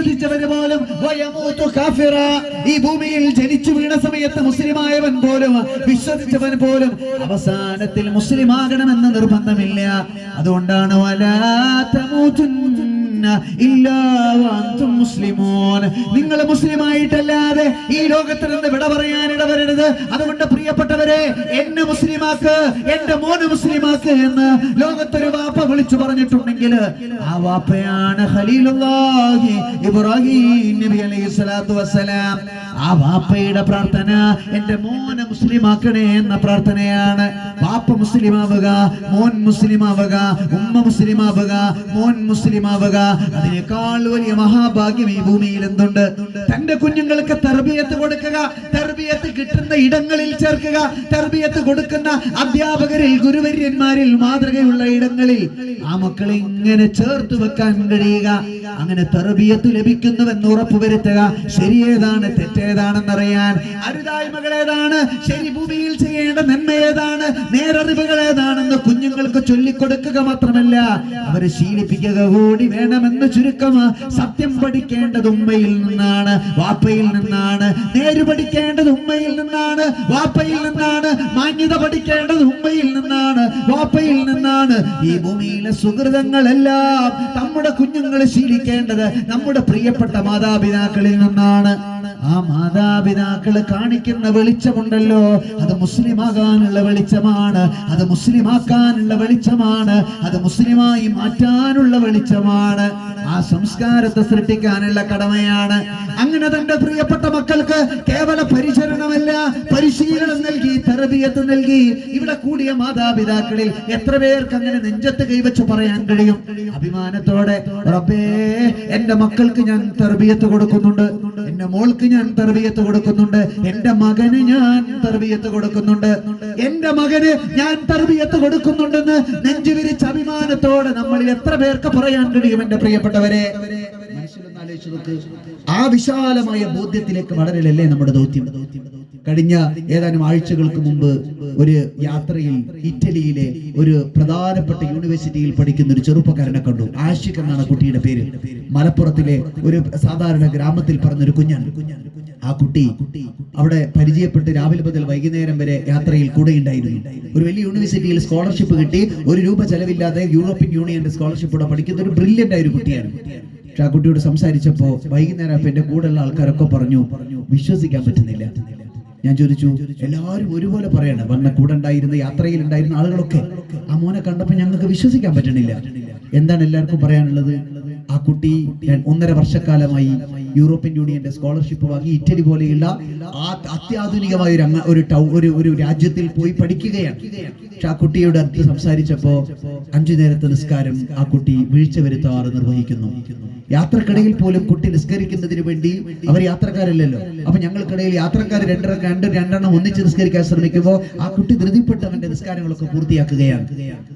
വിശ്വസിച്ചവന് പോലും. ഈ ഭൂമിയിൽ ജനിച്ചു വീണ സമയത്ത് മുസ്ലിമായവൻ പോലും വിശ്വസിച്ചവൻ പോലും അവസാനത്തിൽ മുസ്ലിമാകണമെന്ന് നിർബന്ധമില്ല അതുകൊണ്ടാണ് വലാത്ത മുസ്ലിമൂൻ. നിങ്ങൾ മുസ്ലിമായിട്ടല്ലാതെ ഈ ലോകത്തിൽ നിന്ന് വിട പറയാൻ ഇടവരരുത്. അതുകൊണ്ട് പ്രിയപ്പെട്ടവരെ എന്നെ മുസ്ലിമാക്ക് എന്റെ മോന് മുസ്ലിമാക്ക് എന്ന് ലോകത്തൊരു വാപ്പ വിളിച്ചു പറഞ്ഞിട്ടുണ്ടെങ്കിൽ ആ വാപ്പയാണ് ഇബ്രാഹിം നബി ആ വാപ്പയുടെ പ്രാർത്ഥന എന്റെ മോനെ മുസ്ലിമാക്കണേ എന്ന പ്രാർത്ഥനയാണ്. വാപ്പ മുസ്ലിമാവുക മോൻ മുസ്ലിമാവുക ഉമ്മ മുസ്ലിമാവുക മോൻ മുസ്ലിമാവുക. അതിനേക്കാൾ വലിയ മഹാഭാഗ്യം ഈ ഭൂമിയിൽ എന്തുണ്ട് തന്റെ കുഞ്ഞുങ്ങൾക്ക് തെർബിയത്ത് കൊടുക്കുക തെർബിയത്ത് കിട്ടുന്ന ഇടങ്ങളിൽ ചേർക്കുക തെർബിയത്ത് കൊടുക്കുന്ന അധ്യാപകരിൽ ഗുരുവര്യന്മാരിൽ മാതൃകയുള്ള ഇടങ്ങളിൽ ആ മക്കളെ ഇങ്ങനെ ചേർത്ത് വെക്കാൻ കഴിയുക. അങ്ങനെ തെർബിയത്ത് ലഭിക്കുന്നുവെന്ന് ഉറപ്പുവരുത്തുക. ശരിയേതാണ് തെറ്റേതാണെന്നറിയാൻ. അരുതായ്മകൾ ഏതാണ് ശരി ഭൂമിയിൽ ചെയ്യേണ്ട നന്മ ഏതാണ് നേരറിവുകൾ ഏതാണെന്ന് കുഞ്ഞുങ്ങൾക്ക് ചൊല്ലിക്കൊടുക്കുക മാത്രമല്ല അവരെ ശീലിപ്പിക്കുക കൂടി വേണമെന്ന് ചുരുക്കം സത്യം പഠിക്കേണ്ടത് ഉമ്മയിൽ നിന്നാണ് വാപ്പയിൽ നിന്നാണ് നേര് പഠിക്കേണ്ടത് ഉമ്മയിൽ നിന്നാണ് വാപ്പയിൽ നിന്നാണ് മാന്യത പഠിക്കേണ്ടത് ഉമ്മയിൽ നിന്നാണ് വാപ്പയിൽ നിന്നാണ്. ഈ ഭൂമിയിലെ സുഹൃതങ്ങളെല്ലാം നമ്മുടെ കുഞ്ഞുങ്ങളെ ശീലിക്കേണ്ടത് നമ്മുടെ പ്രിയപ്പെട്ട മാതാപിതാക്കളിൽ നിന്നാണ്. ആ മാതാപിതാക്കൾ കാണിക്കുന്ന വെളിച്ചമുണ്ടല്ലോ. അത് മുസ്ലിമാകാനുള്ള വെളിച്ചമാണ്. അത് മുസ്ലിമാക്കാനുള്ള വെളിച്ചമാണ്. അത് മുസ്ലിമായി മാറ്റാനുള്ള വെളിച്ചമാണ്. ആ സംസ്കാരത്തെ സൃഷ്ടിക്കാനുള്ള കടമയാണ്. അങ്ങനെ തന്റെ പ്രിയപ്പെട്ട മക്കൾക്ക് കേവല പരിചരണമല്ല പരിശീലനം നൽകി തെറബിയത്ത് നൽകി. ഇവിടെ കൂടിയ മാതാപിതാക്കളിൽ എത്ര പേർക്ക് അങ്ങനെ നെഞ്ചത്ത് കൈവച്ച് പറയാൻ കഴിയും? അഭിമാനത്തോടെ റബ്ബേ എന്റെ മക്കൾക്ക് ഞാൻ തെറബിയത്ത് കൊടുക്കുന്നുണ്ട്. എന്റെ മോൾക്ക് ഞാൻ തെറബിയത്ത് കൊടുക്കുന്നുണ്ട്. എന്റെ മകന് ഞാൻ തെറബിയത്ത് കൊടുക്കുന്നുണ്ട്. എന്റെ മകന് ഞാൻ തെറബിയത്ത് കൊടുക്കുന്നുണ്ടെന്ന് നെഞ്ചു വിരിച്ച അഭിമാനത്തോടെ നമ്മളിൽ എത്ര പേർക്ക് പറയാൻ കഴിയും എന്റെ പ്രിയപ്പെട്ടവരെ മനുഷ്യരൊന്ന് ആലോചിച്ച് നോക്ക്. ആ വിശാലമായ ബോധ്യത്തിലേക്ക് വളരലല്ലേ നമ്മുടെ ദൗത്യം കഴിഞ്ഞ ഏതാനും ആഴ്ചകൾക്ക് മുമ്പ് ഒരു യാത്രയിൽ ഇറ്റലിയിലെ ഒരു പ്രധാനപ്പെട്ട യൂണിവേഴ്സിറ്റിയിൽ പഠിക്കുന്ന ഒരു ചെറുപ്പക്കാരനെ കണ്ടു. ആഷിക് എന്നാണ് കുട്ടിയുടെ പേര്. മലപ്പുറത്തിലെ ഒരു സാധാരണ ഗ്രാമത്തിൽ പറഞ്ഞ ഒരു കുഞ്ഞാണ്. ആ കുട്ടി അവിടെ പരിചയപ്പെട്ട് രാവിലെ മുതൽ വൈകുന്നേരം വരെ യാത്രയിൽ കൂടെ ഉണ്ടായിരുന്നു. ഒരു വലിയ യൂണിവേഴ്സിറ്റിയിൽ സ്കോളർഷിപ്പ് കിട്ടി. ഒരു രൂപ ചെലവില്ലാതെ യൂറോപ്യൻ യൂണിയന്റെ സ്കോളർഷിപ്പ് പഠിക്കുന്ന ഒരു ബ്രില്യന്റ് ആയ ഒരു കുട്ടിയാണ്. പക്ഷെ ആ കുട്ടിയോട് സംസാരിച്ചപ്പോ വൈകുന്നേരം എന്റെ കൂടെയുള്ള ആൾക്കാരൊക്കെ പറഞ്ഞു വിശ്വസിക്കാൻ പറ്റുന്നില്ല. ഞാൻ ചോദിച്ചു എല്ലാവരും ഒരുപോലെ പറയണം. വന്ന കൂടെ ഉണ്ടായിരുന്ന യാത്രയിൽ ഉണ്ടായിരുന്ന ആളുകളൊക്കെ. ആ മോനെ കണ്ടപ്പോ ഞങ്ങൾക്ക് വിശ്വസിക്കാൻ പറ്റണില്ല. എന്താണ് എല്ലാവർക്കും പറയാനുള്ളത്? ആ കുട്ടി ഒന്നര വർഷക്കാലമായി യൂറോപ്യൻ യൂണിയന്റെ സ്കോളർഷിപ്പ് വാങ്ങി ഇറ്റലി പോലെയുള്ള ആ അത്യാധുനികമായ ഒരു ഒരു ഒരു ഒരു രാജ്യത്തിൽ പോയി പഠിക്കുകയാണ്. പക്ഷെ ആ കുട്ടിയുടെ അടുത്ത് സംസാരിച്ചപ്പോ അഞ്ചു നേരത്തെ നിസ്കാരം ആ കുട്ടി വീഴ്ച വരുത്താറ് നിർവഹിക്കുന്നു. യാത്രക്കിടയിൽ പോലും കുട്ടി നിസ്കരിക്കുന്നതിന് വേണ്ടി അവർ യാത്രക്കാരല്ലല്ലോ. അപ്പൊ ഞങ്ങൾക്കിടയിൽ യാത്രക്കാർ രണ്ടര രണ്ട് രണ്ടെണ്ണം ഒന്നിച്ച് നിസ്കരിക്കാൻ ശ്രമിക്കുമ്പോൾ ആ കുട്ടി ധൃതിപ്പെട്ട് അവന്റെ നിസ്കാരങ്ങളൊക്കെ പൂർത്തിയാക്കുകയാണ്.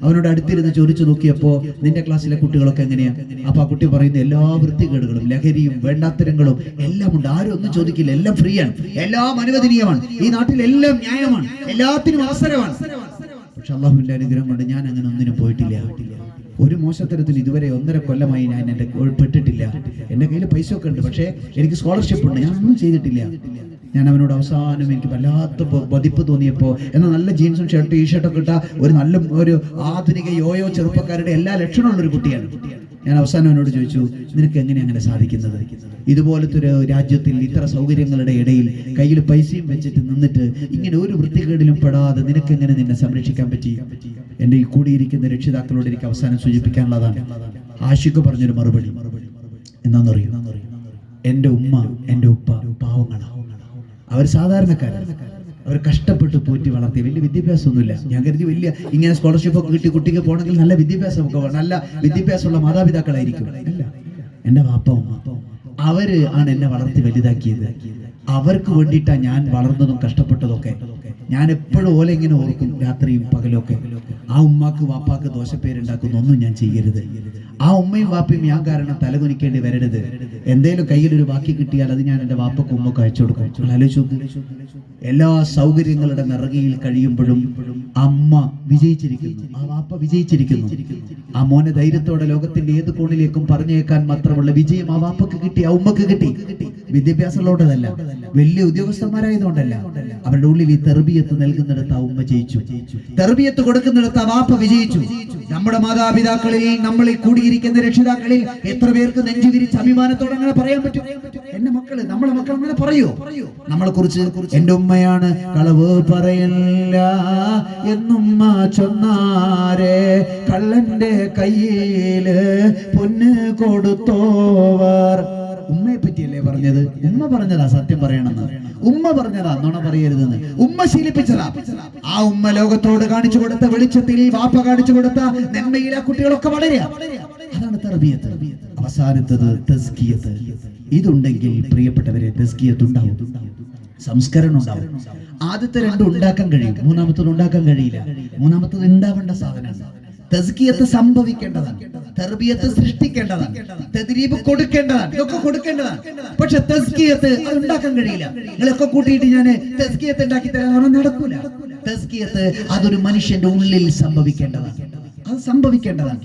അവനോട് അടുത്തിരുന്ന് ചോദിച്ചു നോക്കിയപ്പോ നിന്റെ ക്ലാസ്സിലെ കുട്ടികളൊക്കെ എങ്ങനെയാ? അപ്പൊ ആ കുട്ടി പറയുന്ന എല്ലാ വൃത്തികേടുകളും ലഹരിയും വേണ്ടാത്തരങ്ങളും എല്ലാം ഉണ്ട്. ആരും ഒന്നും ചോദിക്കില്ല. എല്ലാം ഫ്രീ ആണ് എല്ലാം അനുവദനീയമാണ്. ഈ നാട്ടിൽ എല്ലാം ന്യായമാണ്. എല്ലാത്തിനും അവസരമാണ്. പക്ഷെ അള്ളാഹുവിന്റെ അനുഗ്രഹം കൊണ്ട് ഞാൻ അങ്ങനെ ഒന്നിനും പോയിട്ടില്ല. ഒരു മോശത്തരത്തിൽ ഇതുവരെ ഒന്നര കൊല്ലമായി ഞാൻ എന്റെ പെട്ടിട്ടില്ല. എന്റെ കയ്യിൽ പൈസ ഒക്കെ ഉണ്ട്. പക്ഷേ എനിക്ക് സ്കോളർഷിപ്പ് ഉണ്ട്. ഞാൻ ഒന്നും ചെയ്തിട്ടില്ല. ഞാൻ അവനോട് അവസാനം എനിക്ക് വല്ലാത്ത പതിപ്പ് തോന്നിയപ്പോൾ എന്നാൽ നല്ല ജീൻസും ഷർട്ട് ടീ ഷർട്ടൊക്കെ ഇട്ട ഒരു നല്ല ഒരു ആധുനിക യോയോ ചെറുപ്പക്കാരുടെ എല്ലാ ലക്ഷണമുള്ളൊരു കുട്ടിയാണ്. ഞാൻ അവസാനം എന്നോട് ചോദിച്ചു നിനക്ക് എങ്ങനെ അങ്ങനെ സാധിക്കുന്നത്? ഇതുപോലത്തെ ഒരു രാജ്യത്തിൽ ഇത്ര സൗകര്യങ്ങളുടെ ഇടയിൽ കയ്യിൽ പൈസയും വെച്ചിട്ട് നിന്നിട്ട് ഇങ്ങനെ ഒരു വൃത്തികേടിലും പെടാതെ നിനക്ക് എങ്ങനെ നിന്നെ സംരക്ഷിക്കാൻ പറ്റി? എന്റെ ഈ കൂടിയിരിക്കുന്ന രക്ഷിതാക്കളോട് എനിക്ക് അവസാനം സൂചിപ്പിക്കാനുള്ളതാണ്. ആഷിക്ക് പറഞ്ഞൊരു മറുപടി. എന്താണെന്നറിയോ എന്റെ ഉമ്മ എന്റെ ഉപ്പ പാവങ്ങളാണ് അവർ സാധാരണക്കാരാണ് അവർ കഷ്ടപ്പെട്ട് പോറ്റി വളർത്തി. വലിയ വിദ്യാഭ്യാസമൊന്നുമില്ല. ഞാൻ കരുതി വലിയ ഇങ്ങനെ സ്കോളർഷിപ്പ് ഒക്കെ കിട്ടി കുട്ടിക്ക് പോകണമെങ്കിൽ നല്ല വിദ്യാഭ്യാസമൊക്കെ വേണം. നല്ല വിദ്യാഭ്യാസമുള്ള മാതാപിതാക്കളായിരിക്കും. എന്റെ വാപ്പ ഉമ്മ അവർ ആണ് എന്നെ വളർത്തി വലുതാക്കിയത്. അവർക്ക് വേണ്ടിയിട്ടാണ് ഞാൻ വളർന്നതും കഷ്ടപ്പെട്ടതൊക്കെ. ഞാൻ എപ്പോഴും ഓല ഇങ്ങനെ ഓർക്കും രാത്രിയും പകലൊക്കെ. ആ ഉമ്മാക്ക് വാപ്പാക്ക് ദോശപ്പേരുണ്ടാക്കുന്ന ഒന്നും ഞാൻ ചെയ്യരുത്. ആ ഉമ്മയും വാപ്പയും ഞാൻ കാരണം തലകുനിക്കേണ്ടി വരരുത്. എന്തേലും കയ്യിൽ ഒരു ബാക്കി കിട്ടിയാൽ അത് ഞാൻ എന്റെ വാപ്പക്കും ഉമ്മക്ക് അയച്ചു കൊടുക്കും. എല്ലാ സൗകര്യങ്ങളുടെ നിറകയിൽ കഴിയുമ്പോഴും അമ്മ വിജയിച്ചിരിക്കുന്നു. ആ വാപ്പ വിജയിച്ചിരിക്കുന്നു. ആ മോനെ ധൈര്യത്തോടെ ലോകത്തിന്റെ ഏത് കോണിലേക്കും പറഞ്ഞേക്കാൻ മാത്രമുള്ള വിജയം ആ വാപ്പക്ക് കിട്ടി ആ ഉമ്മക്ക് കിട്ടി. വിദ്യാഭ്യാസമുള്ളതല്ല വലിയ ഉദ്യോഗസ്ഥന്മാരായതുകൊണ്ടല്ല. അവരുടെ ഉള്ളിൽ ഈ തെർബിയത്ത് നൽകുന്നിടത്ത് ഉമ്മ ജയിച്ചു. തെർബിയത്ത് കൊടുക്കുന്നിടത്ത് ആ വാപ്പ വിജയിച്ചു. നമ്മുടെ മാതാപിതാക്കളിൽ നമ്മൾ കൂടിയിരിക്കുന്ന രക്ഷിതാക്കളിൽ എത്ര പേർക്ക് നെഞ്ചുതിരിച്ച് അഭിമാനത്തോടെ അങ്ങനെ പറയാൻ പറ്റും? എന്റെ മക്കൾ നമ്മളെ മക്കൾ അങ്ങനെ പറയോ? നമ്മളെ കുറിച്ച് എന്റെ ഉമ്മയാണ് കളവ് പറയില്ല എന്നുമ്മ ചൊന്നാരെ. കള്ളന്റെ കയ്യിൽ പൊന്ന് കൊടുത്തോവർ. ഉമ്മയെ പറ്റിയല്ലേ പറഞ്ഞത്? ഉമ്മ പറഞ്ഞതാ സത്യം പറയണമെന്ന്. ഉമ്മ പറഞ്ഞതാ നുണ പറയരുതെന്ന്. ഉമ്മ ശീലിപ്പിച്ചതാ. ആ ഉമ്മ ലോകത്തോട് കാണിച്ചു കൊടുത്ത വെളിച്ചത്തിൽ വാപ്പ കാണിച്ചു കൊടുത്ത നന്മയിൽ ആ കുട്ടികളൊക്കെ വളരുക. അതാണ് തെർബിയത്ത്. അവസാനത്തത് തസ്കിയത്ത്. ഇതുണ്ടെങ്കിൽ പ്രിയപ്പെട്ടവരെ തസ്കിയത്ത് ഉണ്ടാവും സംസ്കരണം ഉണ്ടാവും. ആദ്യത്തെ രണ്ടും ഉണ്ടാക്കാൻ കഴിയും. മൂന്നാമത്തത് ഉണ്ടാക്കാൻ കഴിയില്ല. മൂന്നാമത്തത് ഉണ്ടാവേണ്ട സാധനമാണ്. തസ്കിയത്ത് സംഭവിക്കേണ്ടതാണ് തെർബിയത്ത് സൃഷ്ടിക്കേണ്ടതാണ് തെതിരീപ് കൊടുക്കേണ്ടതാണ് ഇതൊക്കെ കൊടുക്കേണ്ടതാണ്. പക്ഷെ തസ്കിയത്ത് അത് ഉണ്ടാക്കാൻ കഴിയില്ല. നിങ്ങളൊക്കെ കൂട്ടിയിട്ട് ഞാൻ തസ്കിയത്ത് ഉണ്ടാക്കി തരാൻ നടക്കൂല? തസ്കിയത്ത് അതൊരു മനുഷ്യന്റെ ഉള്ളിൽ സംഭവിക്കേണ്ടതാണ്. അത് സംഭവിക്കേണ്ടതാണ്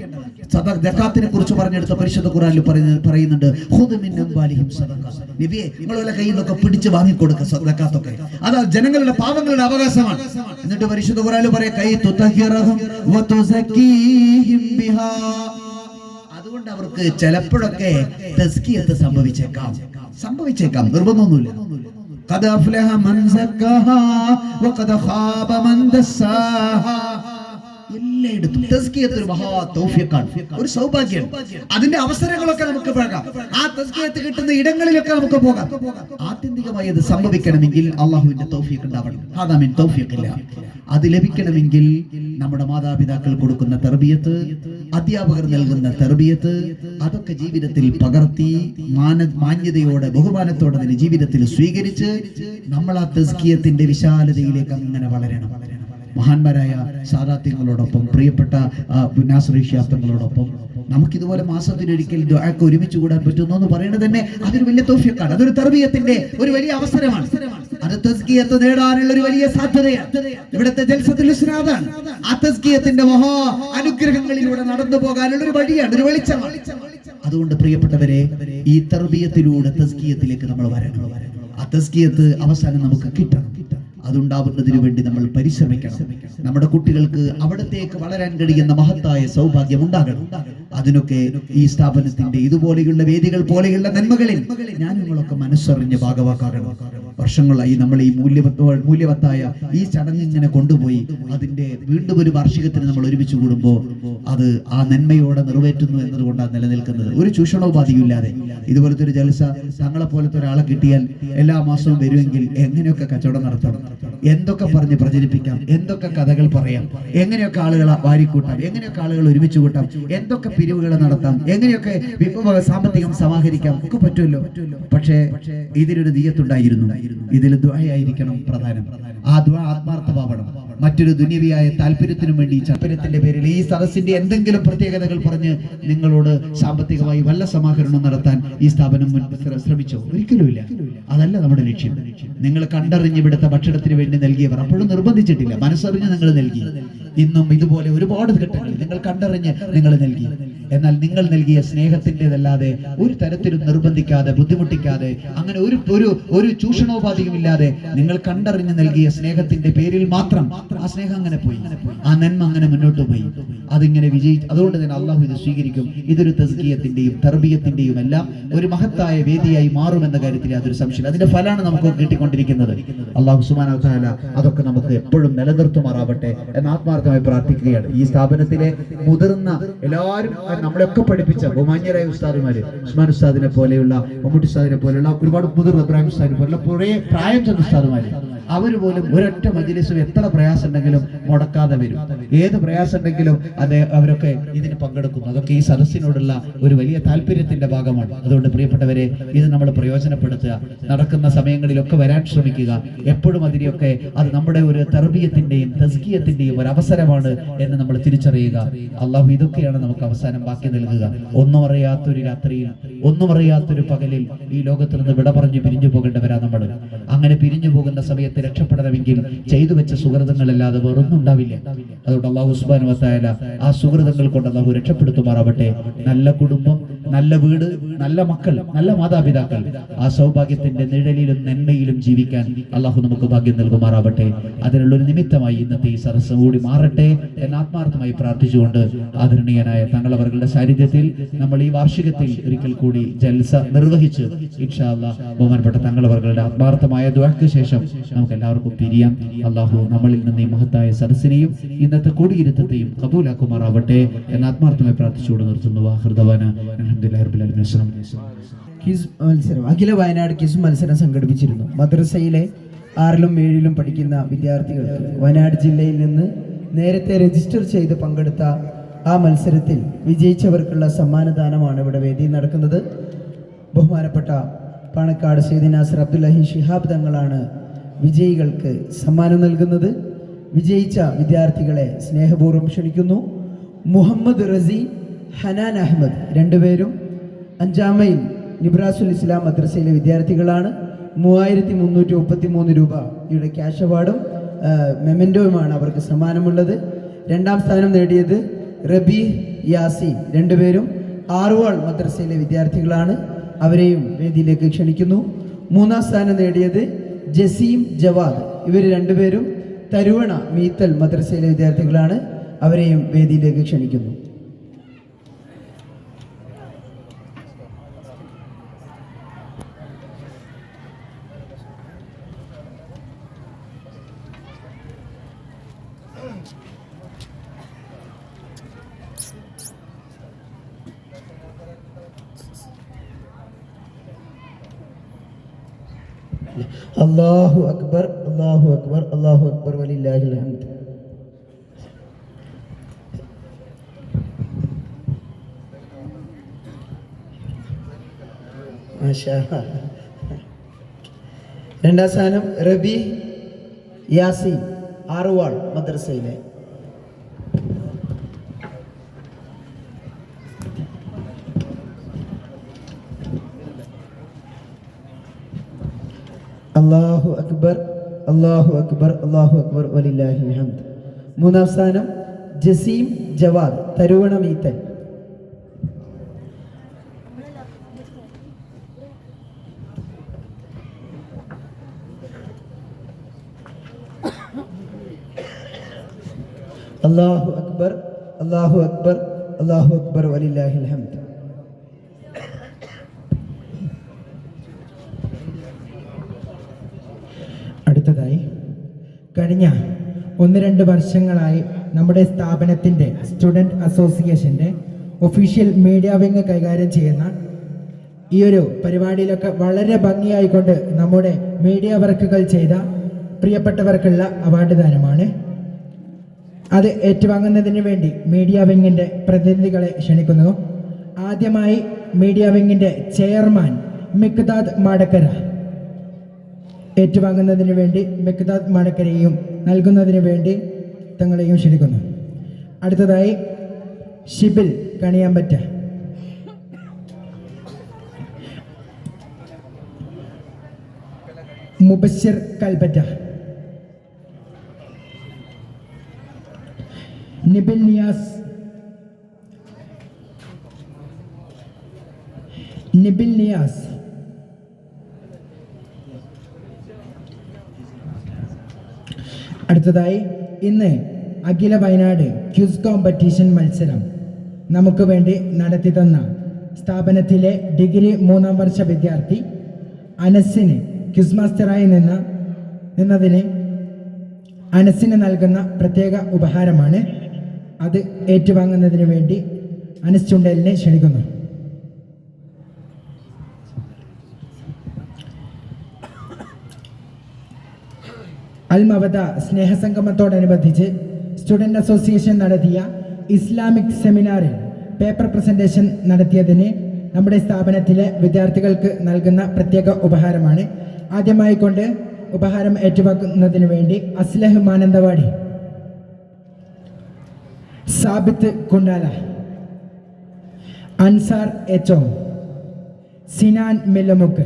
സദ ജക്കാത്തിനെ കുറിച്ച് പറഞ്ഞെടുത്ത പരിശുദ്ധ ഖുറാനിൽ പറയുന്ന- പറയുന്നുണ്ട് "ഖുദ് മിൻ അംവാലിഹിം സദഖ." നബിയെ നിങ്ങളുടെ കയ്യിൽ നിന്നൊക്കെ പിടിച്ച് വാങ്ങിക്കൊടുക്കുക സദക്കാത്തൊക്കെ അത് ജനങ്ങളുടെ പാവങ്ങളുടെ അവകാശമാണ് എന്നിട്ട് പരിശുദ്ധ ഖുറാനിൽ പറയാം കൈ തുതഹിറഹും വതുസക്കീഹിം ബിഹാ അതുകൊണ്ട് അവർക്ക് ചിലപ്പോഴൊക്കെ തസ്കിയത്ത് സംഭവിച്ചേക്കാം സംഭവിച്ചേക്കാം നിർബന്ധമൊന്നുമില്ല قد أفلح من زكاها وقد خاب من دساها തസ്കിയത്ത് ഒരു മഹാ ഒരു സൗഭാഗ്യമാണ്. അതിന്റെ അവസരങ്ങളൊക്കെ നമുക്ക് പോകാം. ആ തസ്കിയത്ത് കിട്ടുന്ന ഇടങ്ങളിലൊക്കെ നമുക്ക് പോകാം. ആത്യന്തികമായി അത് സംഭവിക്കണമെങ്കിൽ അള്ളാഹുവിന്റെ തൗഫീഖ് ഉണ്ടാവണം. തൗഫീഖില്ല. അത് ലഭിക്കണമെങ്കിൽ നമ്മുടെ മാതാപിതാക്കൾ കൊടുക്കുന്ന തെർബിയത്ത് അധ്യാപകർ നൽകുന്ന തെർബിയത്ത് അതൊക്കെ ജീവിതത്തിൽ പകർത്തി മാന മാന്യതയോടെ ബഹുമാനത്തോടെ തന്നെ ജീവിതത്തിൽ സ്വീകരിച്ച് നമ്മൾ ആ തസ്കിയത്തിന്റെ വിശാലതയിലേക്ക് അങ്ങനെ വളരണം. മഹാന്മാരായ സാദാത്യങ്ങളോടൊപ്പം പ്രിയപ്പെട്ട നാസറിഷ്യാപ്തങ്ങളോടൊപ്പം നമുക്കിതുപോലെ മാസത്തിനൊരിക്കൽ ദുആക്ക് ഒരുമിച്ച് കൂടാൻ പറ്റുന്നു എന്ന് പറയുന്നത് തന്നെ അതൊരു വലിയ തോഫിയക്കാണ്. അതൊരു തർവീയത്തിന്റെ ഒരു വലിയ അവസരമാണ്. അത് തസ്കീയത്ത് നേടാനുള്ള ഒരു വലിയ സാധ്യതയാണ്. ഇവിടുത്തെ ജൽസത്തിൽ ഉസ്നാദാണ് ആ തസ്കീയത്തിന്റെ മഹാ അനുഗ്രഹങ്ങളിലൂടെ നടന്നു പോകാനുള്ള ഒരു വഴിയാണ് ഒരു വെളിച്ചമാണ്. അതുകൊണ്ട് പ്രിയപ്പെട്ടവരെ ഈ തർബീയത്തിലൂടെ തസ്കീയത്തിലേക്ക് നമ്മൾ വരണം. ആ തസ്കീയത്ത് അവസാനം നമുക്ക് കിട്ടണം. അതുണ്ടാവുന്നതിന് വേണ്ടി നമ്മൾ പരിശ്രമിക്കണം. നമ്മുടെ കുട്ടികൾക്ക് അവിടത്തേക്ക് വളരാൻ കഴിയുന്ന മഹത്തായ സൗഭാഗ്യം ഉണ്ടാകണം. അതിനൊക്കെ ഈ സ്ഥാപനത്തിന്റെ ഇതുപോലെയുള്ള വേദികൾ പോലെയുള്ള നന്മകളിൽ ഞാൻ നിങ്ങളൊക്കെ മനസ്സറിഞ്ഞ് ഭാഗവാക്കാകണം. വർഷങ്ങളായി നമ്മൾ ഈ മൂല്യവത്ത മൂല്യവത്തായ ഈ ചടങ്ങ് ഇങ്ങനെ കൊണ്ടുപോയി അതിന്റെ വീണ്ടും ഒരു വാർഷികത്തിന് നമ്മൾ ഒരുമിച്ച് കൂടുമ്പോൾ അത് ആ നന്മയോടെ നിറവേറ്റുന്നു എന്നതുകൊണ്ടാണ് നിലനിൽക്കുന്നത്. ഒരു ചൂഷണോപാധിയും ഇല്ലാതെ ഇതുപോലത്തെ ഒരു ജലസ തങ്ങളെ പോലത്തെ ഒരാളെ കിട്ടിയാൽ എല്ലാ മാസവും വരുമെങ്കിൽ എങ്ങനെയൊക്കെ കച്ചവടം നടത്തണം? എന്തൊക്കെ പറഞ്ഞ് പ്രചരിപ്പിക്കാം? എന്തൊക്കെ കഥകൾ പറയാം? എങ്ങനെയൊക്കെ ആളുകളെ വാരിക്കൂട്ടാം? എങ്ങനെയൊക്കെ ആളുകൾ ഒരുമിച്ച് കൂട്ടാം? എന്തൊക്കെ പിരിവുകൾ നടത്താം? എങ്ങനെയൊക്കെ വിഭവ സാമ്പത്തികം സമാഹരിക്കാം? ഒക്കെ പറ്റുമല്ലോ. പക്ഷേ ഇതിനൊരു നീയത്തുണ്ടായിരുന്നു. ഇതിൽ ദ്വായായിരിക്കണം പ്രധാനം. ആ ദ്വ ആത്മാർത്ഥമാവണം. മറ്റൊരു ദുനിയവിയായ താല്പര്യത്തിനും വേണ്ടി ഈ താല്പര്യത്തിന്റെ പേരിൽ ഈ സദസ്സിന്റെ എന്തെങ്കിലും പ്രത്യേകതകൾ പറഞ്ഞ് നിങ്ങളോട് സാമ്പത്തികമായി വല്ല സമാഹരണം നടത്താൻ ഈ സ്ഥാപനം ശ്രമിച്ചോ? ഒരിക്കലുമില്ല. അതല്ല നമ്മുടെ ലക്ഷ്യം. നിങ്ങൾ കണ്ടറിഞ്ഞ് ഇവിടുത്തെ ഭക്ഷണത്തിന് വേണ്ടി നൽകിയവർ അപ്പോഴും നിർബന്ധിച്ചിട്ടില്ല. മനസ്സറിഞ്ഞ് നിങ്ങൾ നൽകി. ഇന്നും ഇതുപോലെ ഒരുപാട് ഘട്ടങ്ങൾ നിങ്ങൾ കണ്ടറിഞ്ഞ് നിങ്ങൾ നൽകി. എന്നാൽ നിങ്ങൾ നൽകിയ സ്നേഹത്തിന്റെതല്ലാതെ ഒരു തരത്തിലും നിർബന്ധിക്കാതെ ബുദ്ധിമുട്ടിക്കാതെ അങ്ങനെ ഒരു ഒരു ഒരു ചൂഷണോപാധിയും ഇല്ലാതെ നിങ്ങൾ കണ്ടറിഞ്ഞ് നൽകിയ സ്നേഹത്തിന്റെ പേരിൽ മാത്രം ആ സ്നേഹം അങ്ങനെ പോയി. ആ നന്മ അങ്ങനെ മുന്നോട്ട് പോയി. അതിങ്ങനെ വിജയി അതുകൊണ്ട് തന്നെ അള്ളാഹു ഇത് സ്വീകരിക്കും. ഇതൊരു തസ്കീയത്തിന്റെയും തർബീയത്തിന്റെയും എല്ലാം ഒരു മഹത്തായ വേദിയായി മാറുമെന്ന കാര്യത്തിൽ അതൊരു സംശയം അതിന്റെ ഫലമാണ് നമുക്ക് കിട്ടിക്കൊണ്ടിരിക്കുന്നത്. അള്ളാഹു സുബാന അതൊക്കെ നമുക്ക് എപ്പോഴും നിലനിർത്തുമാറാവട്ടെ എന്ന് ആത്മാർത്ഥമായി പ്രാർത്ഥിക്കുകയാണ്. ഈ സ്ഥാപനത്തിലെ മുതിർന്ന എല്ലാവരും നമ്മളെയൊക്കെ പഠിപ്പിച്ച ബഹുമാന്യരായ ഉസ്താദുമാര് ഉസ്മാൻ ഉസ്താദിനെ പോലെയുള്ള മമ്മൂട്ടി ഉസ്താദിനെ പോലെയുള്ള ഒരുപാട് മുതിർന്ന ഇബ്രാഹിം ഉസ്താദിനെ പോലെയുള്ള കുറേ പ്രായം ചെന്ന ഉസ്താദുമാര്. അവർ പോലും ഒരൊറ്റ മജിലിസും എത്ര പ്രയാസം ഉണ്ടെങ്കിലും മുടക്കാതെ വരും. ഏത് പ്രയാസം ഉണ്ടെങ്കിലും അത് അവരൊക്കെ ഇതിന് പങ്കെടുക്കും അതൊക്കെ ഈ സദസ്സിനോടുള്ള ഒരു വലിയ താല്പര്യത്തിന്റെ ഭാഗമാണ്. അതുകൊണ്ട് പ്രിയപ്പെട്ടവരെ ഇത് നമ്മൾ പ്രയോജനപ്പെടുത്തുക. നടക്കുന്ന സമയങ്ങളിലൊക്കെ വരാൻ ശ്രമിക്കുക. എപ്പോഴും അതിനെയൊക്കെ അത് നമ്മുടെ ഒരു തെർബീയത്തിന്റെയും തസ്കീയത്തിന്റെയും ഒരു അവസരമാണ് എന്ന് നമ്മൾ തിരിച്ചറിയുക. അള്ളാഹു ഇതൊക്കെയാണ് നമുക്ക് അവസാനം ബാക്കി നൽകുക. ഒന്നും അറിയാത്തൊരു രാത്രിയിൽ ഒന്നും അറിയാത്തൊരു പകലിൽ ഈ ലോകത്തിൽ നിന്ന് വിട പറഞ്ഞു പിരിഞ്ഞു പോകേണ്ടവരാ നമ്മൾ. അങ്ങനെ പിരിഞ്ഞു പോകുന്ന സമയത്ത് ലോകത്ത് രക്ഷപ്പെടണമെങ്കിൽ ചെയ്തു വെച്ച സുഹൃതങ്ങളല്ലാതെ വേറൊന്നും ഉണ്ടാവില്ല. അതുകൊണ്ട് അള്ളാഹു ഉസ്മാൻ വത്തായാല ആ സുഹൃതങ്ങൾ കൊണ്ട് അള്ളാഹു രക്ഷപ്പെടുത്തുമാറാവട്ടെ. നല്ല കുടുംബം നല്ല വീട് നല്ല മക്കൾ നല്ല മാതാപിതാക്കൾ ആ സൗഭാഗ്യത്തിന്റെ നിഴലിലും നന്മയിലും ജീവിക്കാൻ അള്ളാഹു നമുക്ക് ഭാഗ്യം നൽകുമാറാവട്ടെ. അതിനുള്ളൊരു നിമിത്തമായി ഇന്നത്തെ ഈ സദസ്സ് കൂടി മാറട്ടെ എന്ന ആത്മാർത്ഥമായി പ്രാർത്ഥിച്ചുകൊണ്ട് ആദരണീയനായ തങ്ങൾ അവരുടെ സാന്നിധ്യത്തിൽ നമ്മൾ ഈ വാർഷികത്തിൽ ഒരിക്കൽ കൂടി ജൽസ നിർവഹിച്ച് ഇൻഷാല്ല ബഹുമാനപ്പെട്ട തങ്ങൾ അവരുടെ ആത്മാർത്ഥമായ ദ്വാക്ക് ശേഷം എല്ലാവർക്കും പിരിയാം. അള്ളാഹു നമ്മളിൽ നിന്ന് ഈ മഹത്തായ സദസ്സിനെയും ഇന്നത്തെ കൂടിയിരുത്തത്തെയും കബൂലാക്കുമാറാവട്ടെ എന്ന ആത്മാർത്ഥമായി പ്രാർത്ഥിച്ചുകൊണ്ട് നിർത്തുന്നു. വാഹൃദവാന അഖില വയനാട് കിസ് മത്സരം സംഘടിപ്പിച്ചിരുന്നു. മദ്രസയിലെ ആറിലും ഏഴിലും പഠിക്കുന്ന വിദ്യാർത്ഥികൾക്ക് വയനാട് ജില്ലയിൽ നിന്ന് നേരത്തെ രജിസ്റ്റർ ചെയ്ത് പങ്കെടുത്ത ആ മത്സരത്തിൽ വിജയിച്ചവർക്കുള്ള സമ്മാനദാനമാണ് ഇവിടെ വേദിയിൽ നടക്കുന്നത്. ബഹുമാനപ്പെട്ട പാണക്കാട് സൈദിനാസർ അബ്ദുല്ലാഹി ഷിഹാബ് തങ്ങളാണ് വിജയികൾക്ക് സമ്മാനം നൽകുന്നത് വിജയിച്ച വിദ്യാർത്ഥികളെ സ്നേഹപൂർവം ക്ഷണിക്കുന്നു. മുഹമ്മദ് റസി ഹനാൻ അഹമ്മദ് രണ്ടുപേരും അഞ്ചാം മൈൽ നിബ്രാസുൽ ഇസ്ലാം മദ്രസയിലെ വിദ്യാർത്ഥികളാണ്. മൂവായിരത്തി മുന്നൂറ്റി മുപ്പത്തി മൂന്ന് രൂപയുടെ ക്യാഷ് അവാർഡും മെമന്റോയുമാണ് അവർക്ക് സമ്മാനമുള്ളത്. രണ്ടാം സ്ഥാനം നേടിയത് റബി യാസി രണ്ടുപേരും ആറുവാൾ മദ്രസയിലെ വിദ്യാർത്ഥികളാണ്. അവരെയും വേദിയിലേക്ക് ക്ഷണിക്കുന്നു. മൂന്നാം സ്ഥാനം നേടിയത് ജസീം ജവാദ്. ഇവർ രണ്ടുപേരും തരുവണ മീത്തൽ മദ്രസയിലെ വിദ്യാർത്ഥികളാണ്. അവരെയും വേദിയിലേക്ക് ക്ഷണിക്കുന്നു. അള്ളാഹു അക്ബർ അള്ളാഹു അക്ബർ അള്ളാഹു അക്ബർ വലില്ലാഹിൽ ഹംദ്. രണ്ടാം സ്ഥാനം റബി യാസീൻ ആറുവാൾ മദ്രസയിലെ അള്ളാഹു അക്ബർ അള്ളാഹു അക്ബർ അള്ളാഹു അക്ബർ വലില്ലാഹിൽ ഹംദ് മൂന്നാം സ്ഥാനം ജസീം ജവാദ് തരുവണമീത്തൻ അള്ളാഹു അക്ബർ അള്ളാഹു അക്ബർ അള്ളാഹു അക്ബർ വലില്ലാഹിൽ ഹംദ് അടുത്തതായി കഴിഞ്ഞ ഒന്ന് രണ്ട് വർഷങ്ങളായി നമ്മുടെ സ്ഥാപനത്തിന്റെ സ്റ്റുഡന്റ് അസോസിയേഷന്റെ ഒഫീഷ്യൽ മീഡിയ വിങ് കൈകാര്യം ചെയ്യുന്ന ഈ ഒരു പരിപാടിയിലൊക്കെ വളരെ ഭംഗിയായിക്കൊണ്ട് നമ്മുടെ മീഡിയ വർക്കുകൾ ചെയ്ത പ്രിയപ്പെട്ടവർക്കുള്ള അവാർഡ് ദാനമാണ്. അത് ഏറ്റുവാങ്ങുന്നതിന് വേണ്ടി മീഡിയ വിങ്ങിന്റെ പ്രതിനിധികളെ ക്ഷണിക്കുന്നു. ആദ്യമായി മീഡിയ വിങ്ങിന്റെ ചെയർമാൻ മിക്താദ് മാടക്കര. ഏറ്റുവാങ്ങുന്നതിന് വേണ്ടി മെക്താദ് മടക്കരെയും നൽകുന്നതിന് വേണ്ടി തങ്ങളെയും ക്ഷണിക്കുന്നു. അടുത്തതായി ഷിബിൽ കണിയാമ്പറ്റ. മുബശ്ശർ കൽപ്പറ്റ നിബിൽ നിയാസ്. നിബിൽ നിയാസ്. അടുത്തതായി ഇന്ന് അഖില വയനാട് ക്യൂസ് കോമ്പറ്റീഷൻ മത്സരം. നമുക്ക് വേണ്ടി നടത്തി തന്ന സ്ഥാപനത്തിലെ ഡിഗ്രി മൂന്നാം വർഷ വിദ്യാർത്ഥി അനസിന് ക്യൂസ് മാസ്റ്ററായി നിന്ന് നിന്നതിന് അനസിന് നൽകുന്ന പ്രത്യേക ഉപഹാരമാണ്. അത് ഏറ്റുവാങ്ങുന്നതിന് വേണ്ടി അനസ് ചുണ്ടലിനെ ക്ഷണിക്കുന്നു. അൽ മവദ സ്നേഹസംഗമത്തോടനുബന്ധിച്ച് സ്റ്റുഡന്റ് അസോസിയേഷൻ നടത്തിയ ഇസ്ലാമിക് സെമിനാറിൽ പേപ്പർ പ്രസന്റേഷൻ നടത്തിയതിന് നമ്മുടെ സ്ഥാപനത്തിലെ വിദ്യാർത്ഥികൾക്ക് നൽകുന്ന പ്രത്യേക ഉപഹാരമാണ്. ആദ്യമായി കൊണ്ട് ഉപഹാരം ഏറ്റുവാക്കുന്നതിന് വേണ്ടി അസ്ലഹ് മാനന്തവാടി സാബിത്ത് കുണ്ടാല അൻസാർ എച്ചോ സിനാൻ മെല്ലമുക്ക്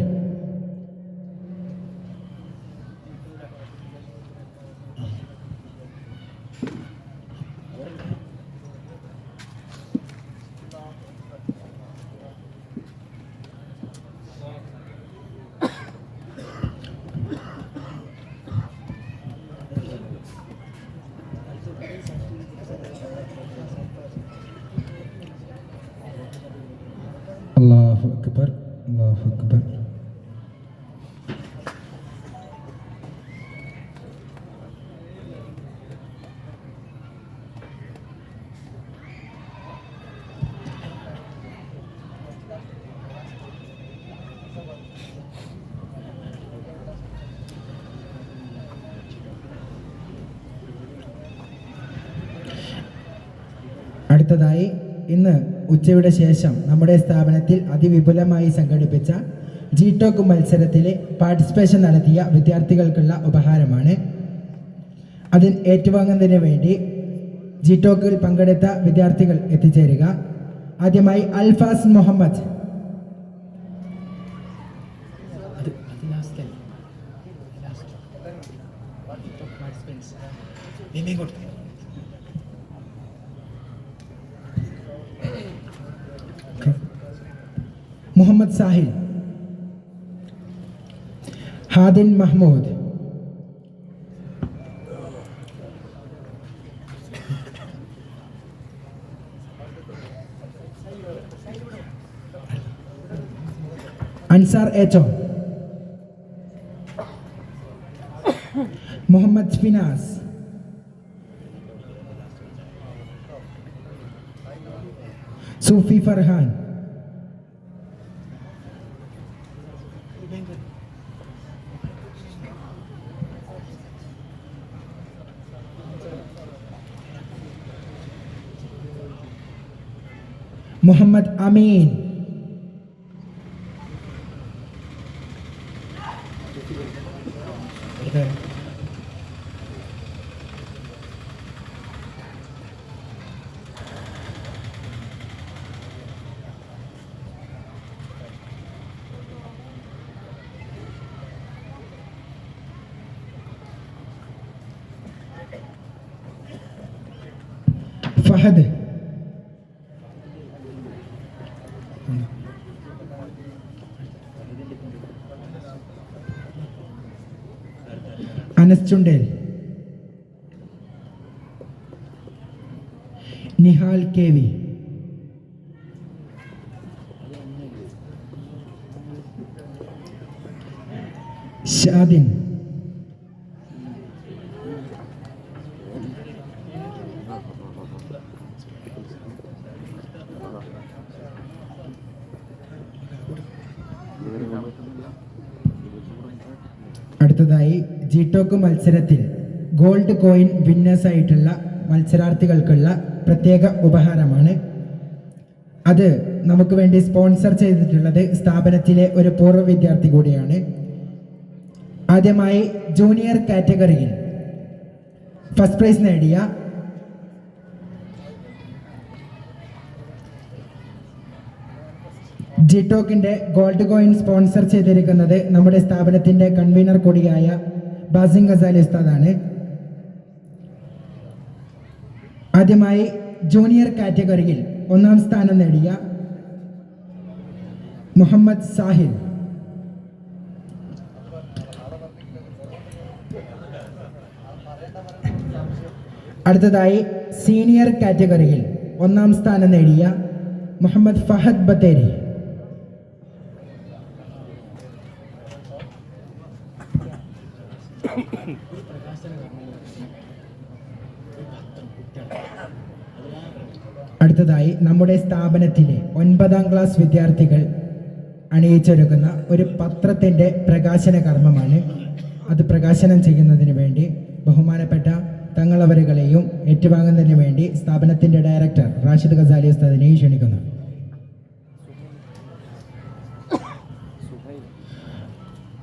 അടുത്തതായി ഇന്ന് ഉച്ചയുടെ ശേഷം നമ്മുടെ സ്ഥാപനത്തിൽ അതിവിപുലമായി സംഘടിപ്പിച്ച ജി ടോക്ക് മത്സരത്തിലെ പാർട്ടിസിപ്പേഷൻ നടത്തിയ വിദ്യാർത്ഥികൾക്കുള്ള ഉപഹാരമാണ്. അതിൽ ഏറ്റുവാങ്ങുന്നതിന് വേണ്ടി ജി ടോക്കിൽ പങ്കെടുത്ത വിദ്യാർത്ഥികൾ എത്തിച്ചേരുക. ആദ്യമായി Alfas Muhammad. Sahil Hadin Mahmood. Ansar ഏച്ചോ Muhammad Finas. Sufi Farhan. Muhammad Ameen Fahad Anas Chundel Nihal K V Shadin. അടുത്തതായി ജി ടോക്ക് മത്സരത്തിൽ ഗോൾഡ് കോയിൻ വിന്നേഴ്സ് ആയിട്ടുള്ള മത്സരാർത്ഥികൾക്കുള്ള പ്രത്യേക ഉപഹാരമാണ്. അത് നമുക്ക് വേണ്ടി സ്പോൺസർ ചെയ്തിട്ടുള്ളത് സ്ഥാപനത്തിലെ ഒരു പൂർവ വിദ്യാർത്ഥി കൂടിയാണ്. ആദ്യമായി ജൂനിയർ കാറ്റഗറിയിൽ ഫസ്റ്റ് പ്രൈസ് നേടിയ ജിടോക്കിന്റെ ഗോൾഡ് കോയിൻ സ്പോൺസർ ചെയ്തിരിക്കുന്നത് നമ്മുടെ സ്ഥാപനത്തിന്റെ കൺവീനർ കൂടിയായ ബാസിം ഗസാലി ഉസ്താദാണ്. ആദ്യമായി ജൂനിയർ കാറ്റഗറിയിൽ ഒന്നാം സ്ഥാനം നേടിയ മുഹമ്മദ് സാഹിൽ. അടുത്തതായി സീനിയർ കാറ്റഗറിയിൽ ഒന്നാം സ്ഥാനം നേടിയ മുഹമ്മദ് ഫഹദ് ബത്തേരി. അടുത്തതായി നമ്മുടെ സ്ഥാപനത്തിലെ ഒൻപതാം ക്ലാസ് വിദ്യാർത്ഥികൾ അണിയിച്ചൊരുക്കുന്ന ഒരു പത്രത്തിന്റെ പ്രകാശന കർമ്മമാണ്. അത് പ്രകാശനം ചെയ്യുന്നതിന് വേണ്ടി ബഹുമാനപ്പെട്ട തങ്ങളവരുകളെയും ഏറ്റുവാങ്ങുന്നതിന് വേണ്ടി സ്ഥാപനത്തിന്റെ ഡയറക്ടർ റാഷിദ് ഖസാലി ഉസ്താദിനെയും ക്ഷണിക്കുന്നു.